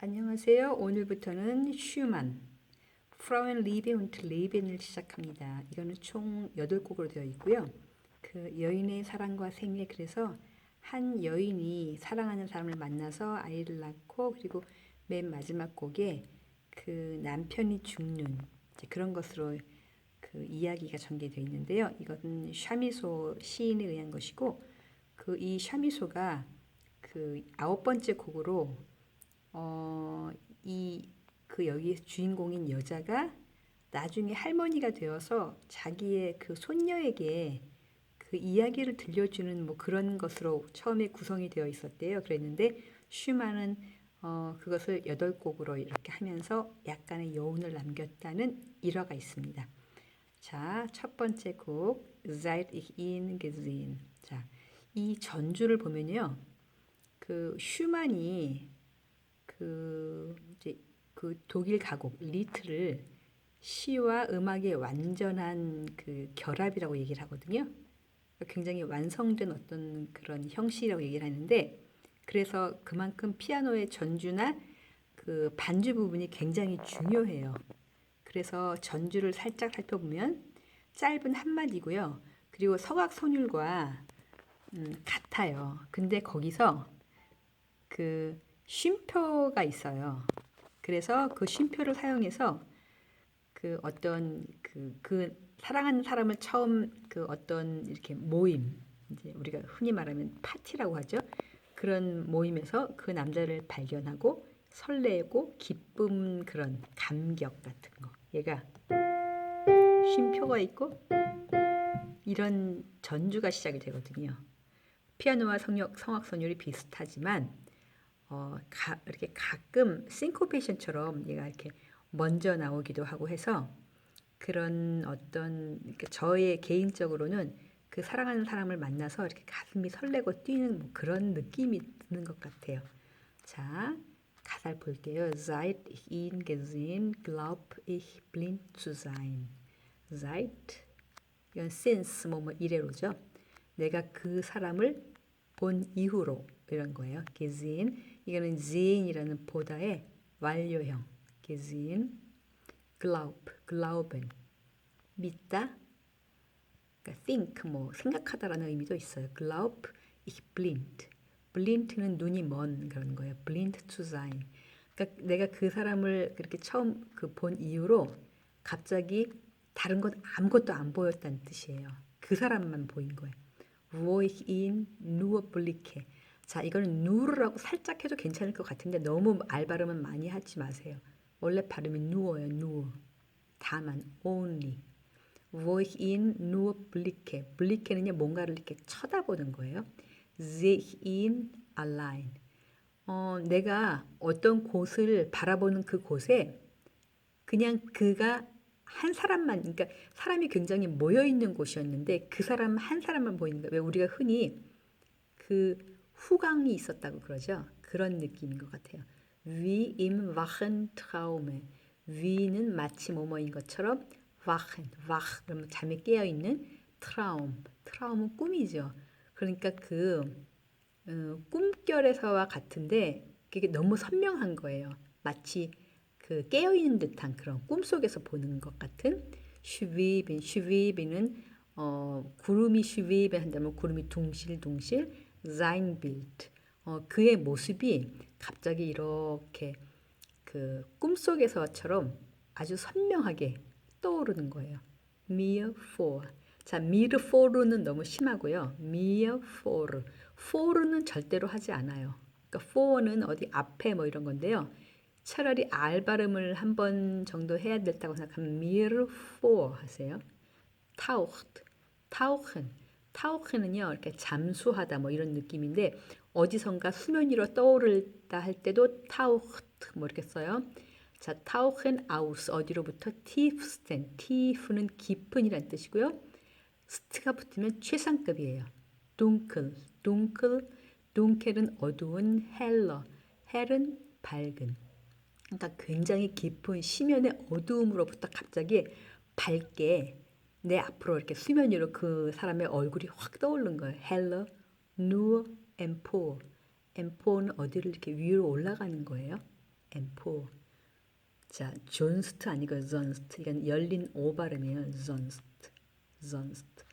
안녕하세요. 오늘부터는 슈만, 프라uen 리베 und 레벤을 시작합니다. 이거는 총 8곡으로 되어 있고요. 그 여인의 사랑과 생애 그래서 한 여인이 사랑하는 사람을 만나서 아이를 낳고 그리고 맨 마지막 곡에 그 남편이 죽는 그런 것으로 그 이야기가 전개되어 있는데요. 이것은 샤미소 시인에 의한 것이고 그 이 샤미소가 그 아홉 번째 곡으로 어, 이 그 여기 주인공인 여자가 나중에 할머니가 되어서 자기의 그 손녀에게 그 이야기를 들려주는 뭐 그런 것으로 처음에 구성이 되어 있었대요. 그랬는데 슈만은 어, 그것을 여덟 곡으로 이렇게 하면서 약간의 여운을 남겼다는 일화가 있습니다. 자, 첫 번째 곡 Seit ich ihn gesehen. 자, 이 전주를 보면요. 그 슈만이 그 이제 그 독일 가곡 리트를 시와 음악의 완전한 그 결합이라고 얘기를 하거든요. 굉장히 완성된 어떤 그런 형식이라고 얘기를 하는데 그래서 그만큼 피아노의 전주나 그 반주 부분이 굉장히 중요해요. 그래서 전주를 살짝 살펴보면 짧은 한마디고요. 그리고 서각손율과 음, 같아요. 근데 거기서 그 쉼표가 있어요. 그래서 그 쉼표를 사용해서 그 어떤 그, 그 사랑하는 사람을 처음 그 어떤 이렇게 모임 이제 우리가 흔히 말하면 파티라고 하죠. 그런 모임에서 그 남자를 발견하고 설레고 기쁨 그런 감격 같은 거. 얘가 쉼표가 있고 이런 전주가 시작이 되거든요. 피아노와 성역, 성악 선율이 비슷하지만 어, 가, 이렇게 가끔 싱코페이션처럼 얘가 이렇게 먼저 나오기도 하고 해서 그런 어떤 저의 개인적으로는 그 사랑하는 사람을 만나서 이렇게 가슴이 설레고 뛰는 뭐 그런 느낌이 드는 것 같아요. 자, 가사를 볼게요. Seit ich ihn gesehen, glaub ich blind zu sein. Seit 이건 since 뭐뭐 이래로죠. 내가 그 사람을 본 이후로 이런 거예요. gesehen 이거는 sehen이라는 보다의 완료형. gesehen glaub, glauben 믿다. 그러니까 think 뭐 생각하다라는 의미도 있어요. glaub ich blind. blind는 눈이 먼 그런 거예요. blind to sein. 그러니까 내가 그 사람을 그렇게 처음 그 본 이후로 갑자기 다른 것 아무것도 안 보였다는 뜻이에요. 그 사람만 보인 거예요. Wo ich ihn nur blicke. 자, 이거는 누르라고 살짝 해도 괜찮을 것 같은데 너무 알 발음은 많이 하지 마세요. 원래 발음이 누워요, 누워. 다만, only. wo ich ihn nur blicke. blicke는요, 뭔가를 이렇게 쳐다보는 거예요. ihn allein. 어, 내가 어떤 곳을 바라보는 그 곳에 그냥 그가 한 사람만, 그러니까 사람이 굉장히 모여 있는 곳이었는데 그 사람 한 사람만 보이는 거예요. 왜 우리가 흔히 그 후광이 있었다고 그러죠. 그런 느낌인 것 같아요. wie im wachen Traume. wie는 마치 뭐뭐인 것처럼 wachen, wach 그러면 잠에 깨어 있는 Traum. Traum은 꿈이죠. 그러니까 그 어, 꿈결에서와 같은데 그게 너무 선명한 거예요. 마치 그 깨어 있는 듯한 그런 꿈 속에서 보는 것 같은 슈비빈 슈비빈은 어, 구름이 슈비빈 한다면 구름이 둥실둥실 Bild 어, 그의 모습이 갑자기 이렇게 그 꿈속에서처럼 아주 선명하게 떠오르는 거예요. Mir vor. 자, mir vor는 너무 심하고요. mir vor. for는 절대로 하지 않아요. 그러니까 for는 어디 앞에 뭐 이런 건데요. 차라리 알 발음을 한 번 정도 해야 된다고 생각하면 mir vor 하세요. taucht. tauchen. tauchen은요. 이렇게 잠수하다 뭐 이런 느낌인데 어디선가 수면 위로 떠오르다 할 때도 taucht 뭐 이렇게 써요. 자, tauchen aus 어디로부터 tiefsten. tief는 깊은이란 뜻이고요. 스트가 붙으면 최상급이에요. dunkel, dunkel, dunkel은 어두운 heller, hell은 밝은. 그러니까 굉장히 깊은 심연의 어두움으로부터 갑자기 밝게 내 앞으로 이렇게 수면 위로 그 사람의 얼굴이 확 떠오른 거예요. heller, nur, empor. empor는 어디를 이렇게 위로 올라가는 거예요. 자, 존스트 아니고 zonst. 이건 열린 오 발음이에요. zonst. zonst.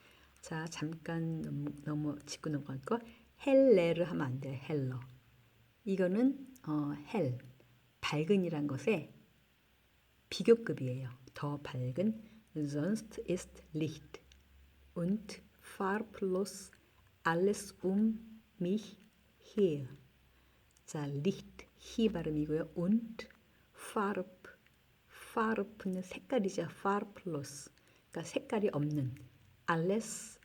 자, 잠깐 넘어, 넘어 짚고 넘어갈 거. 헬레를 하면 안 돼요. 헬러. 이거는 어, 헬, 밝은이란 것의 비교급이에요. 더 밝은 sonst ist Licht und farblos alles um mich her. 자, Licht, 히 발음이고요. und Farb, Farb는 색깔이죠. farblos, 그러니까 색깔이 없는 alles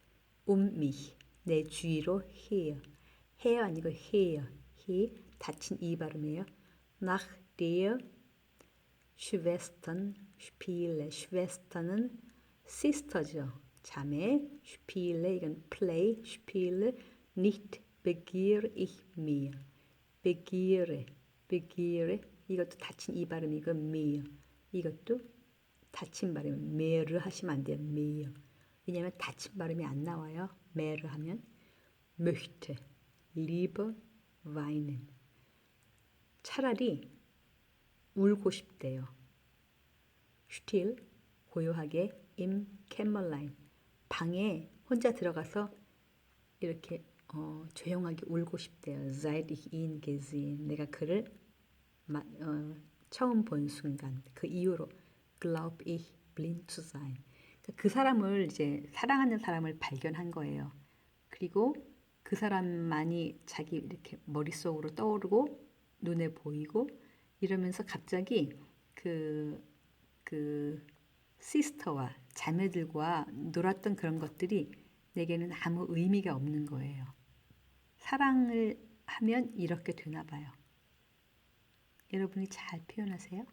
um mich, 내 주위로 her. her 아니고 her, he 닫힌 이 발음이에요. Nach der Schwestern spiele. Schwester는 sister죠. 자매. spiele 이건 play. spiele nicht begehr ich mehr. begehren, begehren 이것도 닫힌 이 발음이고 mehr. 이것도 닫힌 발음. mehr를 하시면 안 돼요. mehr. 왜냐하면 닫힌 발음이 안 나와요. mehr를 하면 möchte, lieber weinen. 차라리 울고 싶대요. still 고요하게 im Kämmerlein 방에 혼자 들어가서 이렇게 어, 조용하게 울고 싶대요. Seit ich 내가 그를 마, 어, 처음 본 순간 그 이후로 glaub ich blind zu sein 그러니까 그 사람을 이제 사랑하는 사람을 발견한 거예요. 그리고 그 사람만이 자기 이렇게 머릿속으로 떠오르고 눈에 보이고 이러면서 갑자기 그, 그 시스터와 자매들과 놀았던 그런 것들이 내게는 아무 의미가 없는 거예요. 사랑을 하면 이렇게 되나 봐요. 여러분이 잘 표현하세요.